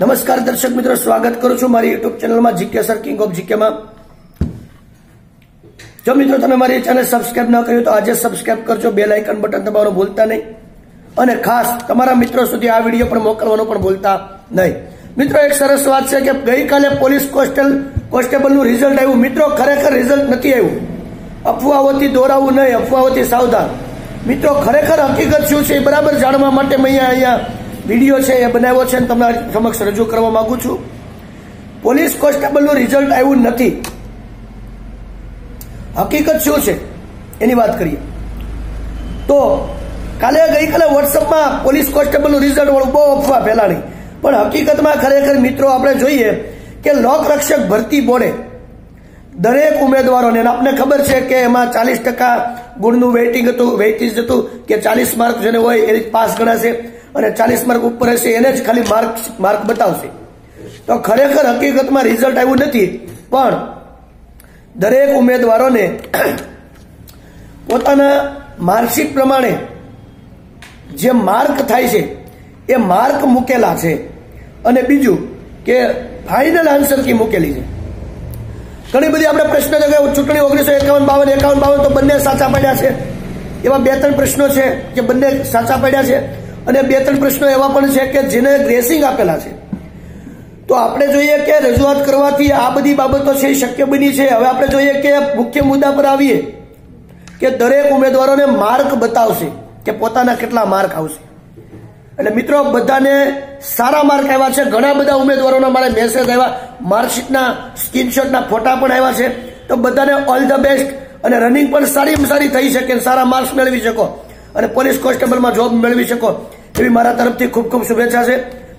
નમસ્કાર દર્શક મિત્રો, સ્વાગત કરું છું મારી યુટ્યુબ ચેનલમાં જીકે સર કિંગ ઓફ જીકેમાં જો મિત્રો તમે મારી ચેનલ સબસ્ક્રાઇબ ન કર્યું તો આજે સબસ્ક્રાઇબ કરજો બે લાઇકન બટન દબાવવાનું ભૂલતા નહીં. અને ખાસ તમારા મિત્રો સુધી આ વીડિયો પણ મોકલવાનું પણ ભૂલતા નહીં. મિત્રો, એક સરસ વાત છે કે ગઈકાલે પોલીસ કોન્સ્ટેબલ, કોન્સ્ટેબલનું રિઝલ્ટ આવ્યું. મિત્રો, ખરેખર રિઝલ્ટ નથી આવ્યું. અફવાઓથી દોરાવું નહીં, અફવાઓથી સાવધાન. મિત્રો, ખરેખર હકીકત શું છે એ બરાબર જાણવા માટે અહીંયા અહીંયા વીડિયો છે એ બનાવ્યો છે અને તમારી સમક્ષ રજૂ કરવા માંગુ છું. પોલીસ કોન્સ્ટેબલનું રિઝલ્ટ આવ્યું નથી. હકીકત શું છે? એની વાત કરીએ. તો કાલે ગઈકાલે વોટ્સઅપમાં પોલીસ કોન્સ્ટેબલનું રિઝલ્ટ વાળું બહુ અફવા ફેલાણી. પણ હકીકતમાં ખરેખર મિત્રો આપણે જોઈએ કે લોકરક્ષક ભરતી બોર્ડે દરેક ઉમેદવારોને આપને ખબર છે કે એમાં ચાલીસ ટકા ગુણનું વેઇટિંગ હતું વેઇટેજ હતું, કે ચાલીસ માર્ક જેને હોય એ પાસ ગણાશે. અને ચાલીસ માર્ક ઉપર હશે, એને જ ખાલી માર્ક માર્ક બતાવશે. તો ખરેખર હકીકતમાં રિઝલ્ટ આવ્યું નથી, પણ દરેક ઉમેદવારોને પોતાના માર્કશીટ પ્રમાણે જે માર્ક થાય છે, એ માર્ક મૂકેલા છે. અને બીજું કે ફાઇનલ આન્સર કી મૂકેલી છે. ઘણી બધી આપણે પ્રશ્ન ચૂંટણી ઓગણીસો એકાવન બાવન એકાવન બાવન તો બંને સાચા પડ્યા છે. એવા બે ત્રણ પ્રશ્નો છે કે બંને સાચા પડ્યા છે. અને બે ત્રણ પ્રશ્નો એવા પણ છે કે જેને ગ્રેસિંગ આપેલા છે. તો આપણે જોઈએ કે રજૂઆત કરવાથી આ બધી બાબતો છે શક્ય બની છે. હવે આપણે જોઈએ કે મુખ્ય મુદ્દા પર આવીએ કે દરેક ઉમેદવારોને માર્ક બતાવશે કે પોતાના કેટલા માર્ક આવશે. એટલે મિત્રો, બધાને સારા માર્ક આવ્યા છે. ઘણા બધા ઉમેદવારોના મારે મેસેજ આવ્યા. માર્કશીટના, સ્ક્રીનશોટના ફોટા પણ આવ્યા છે. તો બધાને ઓલ ધ બેસ્ટ અને રનિંગ પણ સારી સારી થઈ શકે સારા માર્ક્સ મેળવી શકો. અને પોલીસ કોન્સ્ટેબલમાં જોબ મેળવી શકો એવી મારા તરફથી ખૂબ ખૂબ શુભેચ્છા છે.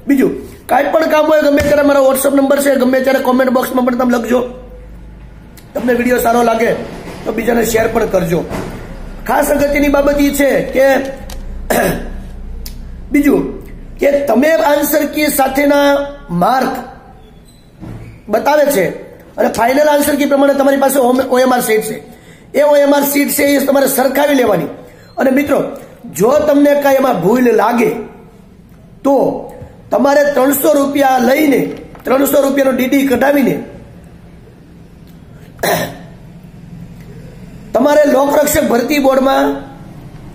બીજું, કાંઈ પણ કામ હોય ગમે ત્યારે મારો વોટ્સઅપ નંબર છે, ગમે ત્યારે કોમેન્ટ બોક્સમાં પણ તમે લખજો. તમને વીડિયો સારો લાગે તો બીજાને શેર પણ કરજો. ખાસ અગત્યની બાબત એ છે કે, બીજું, કે તમે આન્સર કી સાથેના માર્ક બતાવે છે અને ફાઇનલ આન્સર કી પ્રમાણે તમારી પાસે ઓએમઆર સીટ છે. એ ઓએમઆર સીટ છે એ તમારે સરખાવી લેવાની. અને મિત્રો, જો તમને કાંઈ એમાં ભૂલ લાગે, તો તમારે ત્રણસો રૂપિયા લઈને, ત્રણસો રૂપિયાનો ડીડી કઢાવીને, તમારે લોકરક્ષક ભરતી બોર્ડમાં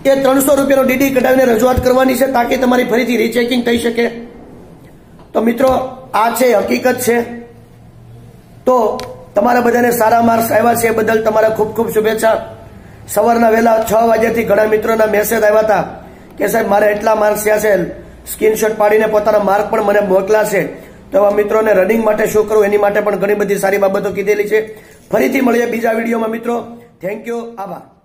એ ત્રણસો રૂપિયાનો ડીડી કઢાવીને રજૂઆત કરવાની છે તાકી તમારી ફરીથી રીચેકિંગ થઈ શકે. તો મિત્રો, આ છે, હકીકત છે. તો તમારા બધાને સારા માર્ક્સ આવ્યા છે એ બદલ તમારા ખૂબ ખૂબ શુભેચ્છા. સવારના વહેલા છ વાગ્યાથી ઘણા મિત્રોના મેસેજ આવ્યા હતા કે સાહેબ, મારે એટલા માર્ક્સ થયા છે સ્ક્રીનશોટ પાડીને પોતાના માર્ક પણ મને મોકલાશે તો એવા મિત્રોને રનિંગ માટે શું કરવું એની માટે પણ ઘણી બધી સારી બાબતો કીધેલી છે. ફરીથી મળીએ બીજા વિડીયોમાં, મિત્રો. થેન્ક યુ આભાર.